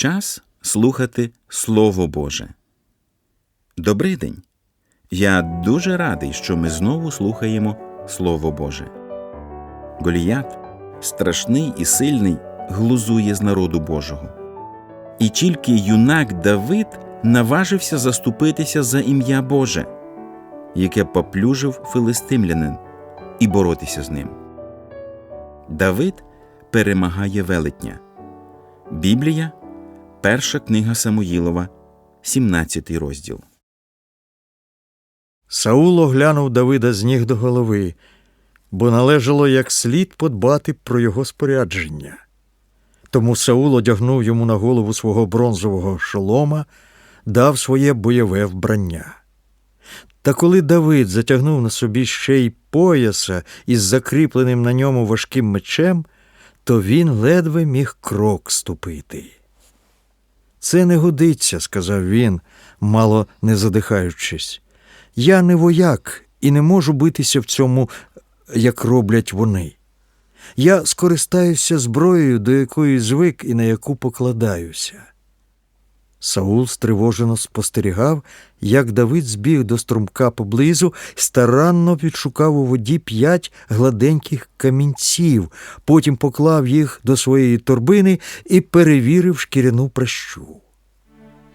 Час слухати Слово Боже. Добрий день. Я дуже радий, що ми знову слухаємо Слово Боже. Голіят, страшний і сильний, глузує з народу Божого. І тільки юнак Давид наважився заступитися за ім'я Боже, яке поплюжив филистимлянин, і боротися з ним. Давид перемагає велетня. Біблія, перша книга Самуїлова, 17 розділ. Саул оглянув Давида з ніг до голови, бо належало як слід подбати про його спорядження. Тому Саул одягнув йому на голову свого бронзового шолома, дав своє бойове вбрання. Та коли Давид затягнув на собі ще й пояса із закріпленим на ньому важким мечем, то він ледве міг крок ступити. Це не годиться, сказав він, мало не задихаючись. Я не вояк і не можу битися в цьому, як роблять вони. Я скористаюся зброєю, до якої звик і на яку покладаюся. Саул стривожено спостерігав, як Давид збіг до струмка поблизу, старанно відшукав у воді п'ять гладеньких камінців, потім поклав їх до своєї торбини і перевірив шкіряну пращу.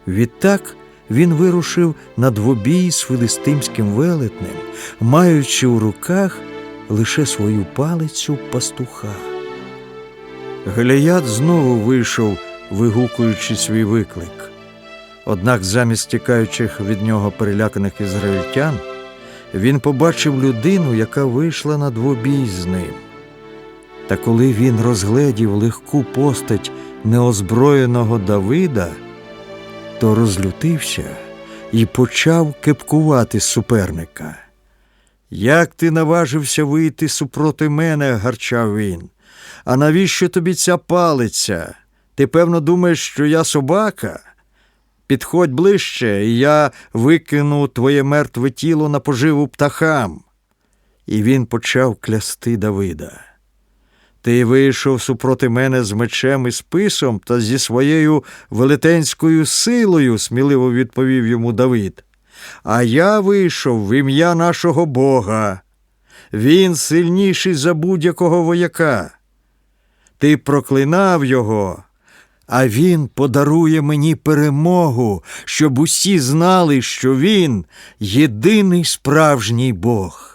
Відтак він вирушив на двобій з филистимським велетнем, маючи у руках лише свою палицю пастуха. Галіят знову вийшов, вигукуючи свій виклик. Однак замість тікаючих від нього переляканих ізраїльтян, він побачив людину, яка вийшла на двобій з ним. Та коли він розгледів легку постать неозброєного Давида, то розлютився і почав кепкувати суперника. Як ти наважився вийти супроти мене, гарчав він. А навіщо тобі ця палиця? Ти певно думаєш, що я собака? Підходь ближче, і я викину твоє мертве тіло на поживу птахам. І він почав клясти Давида. Ти вийшов супроти мене з мечем і списом та зі своєю велетенською силою, сміливо відповів йому Давид. А я вийшов в ім'я нашого Бога. Він сильніший за будь-якого вояка. Ти проклинав його, а він подарує мені перемогу, щоб усі знали, що він єдиний справжній Бог.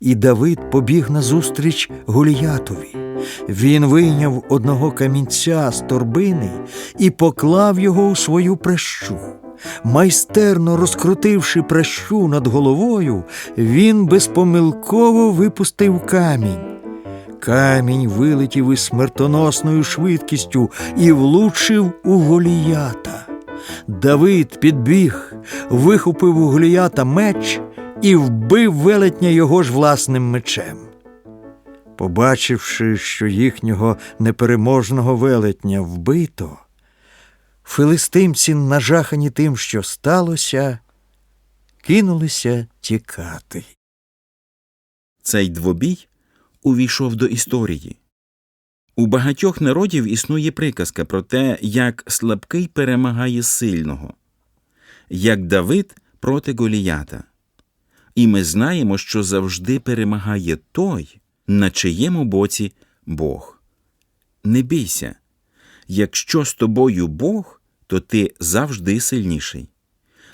І Давид побіг назустріч Голіятові. Він вийняв одного камінця з торбини і поклав його у свою пращу. Майстерно розкрутивши пращу над головою, він безпомилково випустив камінь. Камінь вилетів із смертоносною швидкістю і влучив у Голіята. Давид підбіг, вихопив у Голіята меч і вбив велетня його ж власним мечем. Побачивши, що їхнього непереможного велетня вбито, филистимці, нажахані тим, що сталося, кинулися тікати. Цей двобій увійшов до історії. У багатьох народів існує приказка про те, як слабкий перемагає сильного, як Давид проти Голіята. І ми знаємо, що завжди перемагає той, на чиєму боці Бог. Не бійся. Якщо з тобою Бог, то ти завжди сильніший.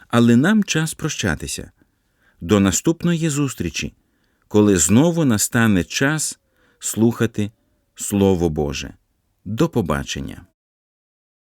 Але нам час прощатися. До наступної зустрічі, коли знову настане час слухати Слово Боже. До побачення.